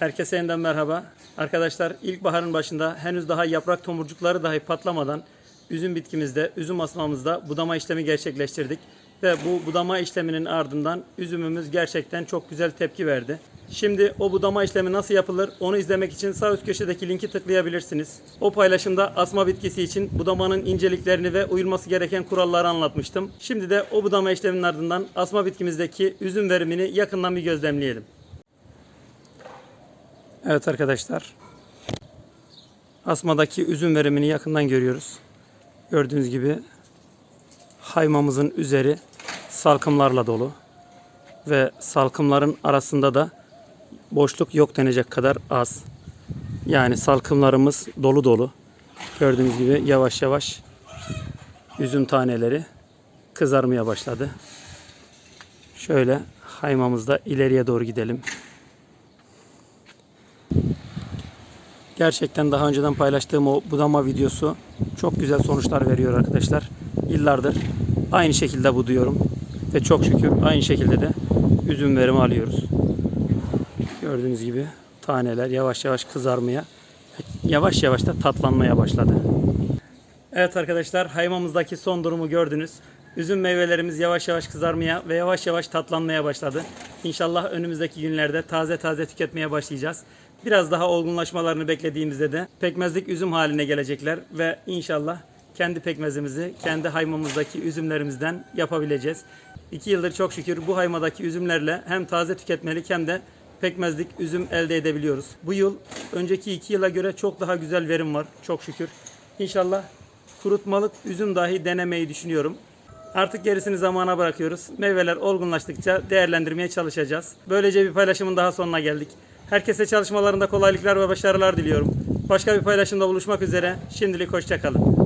Herkese yeniden merhaba. Arkadaşlar ilkbaharın başında henüz daha yaprak tomurcukları dahi patlamadan üzüm bitkimizde, üzüm asmamızda budama işlemi gerçekleştirdik. Ve bu budama işleminin ardından üzümümüz gerçekten çok güzel tepki verdi. Şimdi o budama işlemi nasıl yapılır onu izlemek için sağ üst köşedeki linki tıklayabilirsiniz. O paylaşımda asma bitkisi için budamanın inceliklerini ve uyulması gereken kuralları anlatmıştım. Şimdi de o budama işleminin ardından asma bitkimizdeki üzüm verimini yakından bir gözlemleyelim. Evet arkadaşlar. Asmadaki üzüm verimini yakından görüyoruz. Gördüğünüz gibi haymamızın üzeri salkımlarla dolu. Ve salkımların arasında da boşluk yok denecek kadar az. Yani salkımlarımız dolu dolu. Gördüğünüz gibi yavaş yavaş üzüm taneleri kızarmaya başladı. Şöyle haymamızda ileriye doğru gidelim. Gerçekten daha önceden paylaştığım o budama videosu çok güzel sonuçlar veriyor arkadaşlar. Yıllardır aynı şekilde buduyorum. Ve çok şükür aynı şekilde de üzüm verimi alıyoruz. Gördüğünüz gibi taneler yavaş yavaş kızarmaya, yavaş yavaş da tatlanmaya başladı. Evet arkadaşlar haymamızdaki son durumu gördünüz. Üzüm meyvelerimiz yavaş yavaş kızarmaya ve yavaş yavaş tatlanmaya başladı. İnşallah önümüzdeki günlerde taze taze tüketmeye başlayacağız. Biraz daha olgunlaşmalarını beklediğimizde de pekmezlik üzüm haline gelecekler ve inşallah kendi pekmezimizi kendi haymamızdaki üzümlerimizden yapabileceğiz. İki yıldır çok şükür bu haymadaki üzümlerle hem taze tüketmelik hem de pekmezlik üzüm elde edebiliyoruz. Bu yıl önceki iki yıla göre çok daha güzel verim var çok şükür. İnşallah kurutmalık üzüm dahi denemeyi düşünüyorum. Artık gerisini zamana bırakıyoruz. Meyveler olgunlaştıkça değerlendirmeye çalışacağız. Böylece bir paylaşımın daha sonuna geldik. Herkese çalışmalarında kolaylıklar ve başarılar diliyorum. Başka bir paylaşımda buluşmak üzere. Şimdilik hoşçakalın.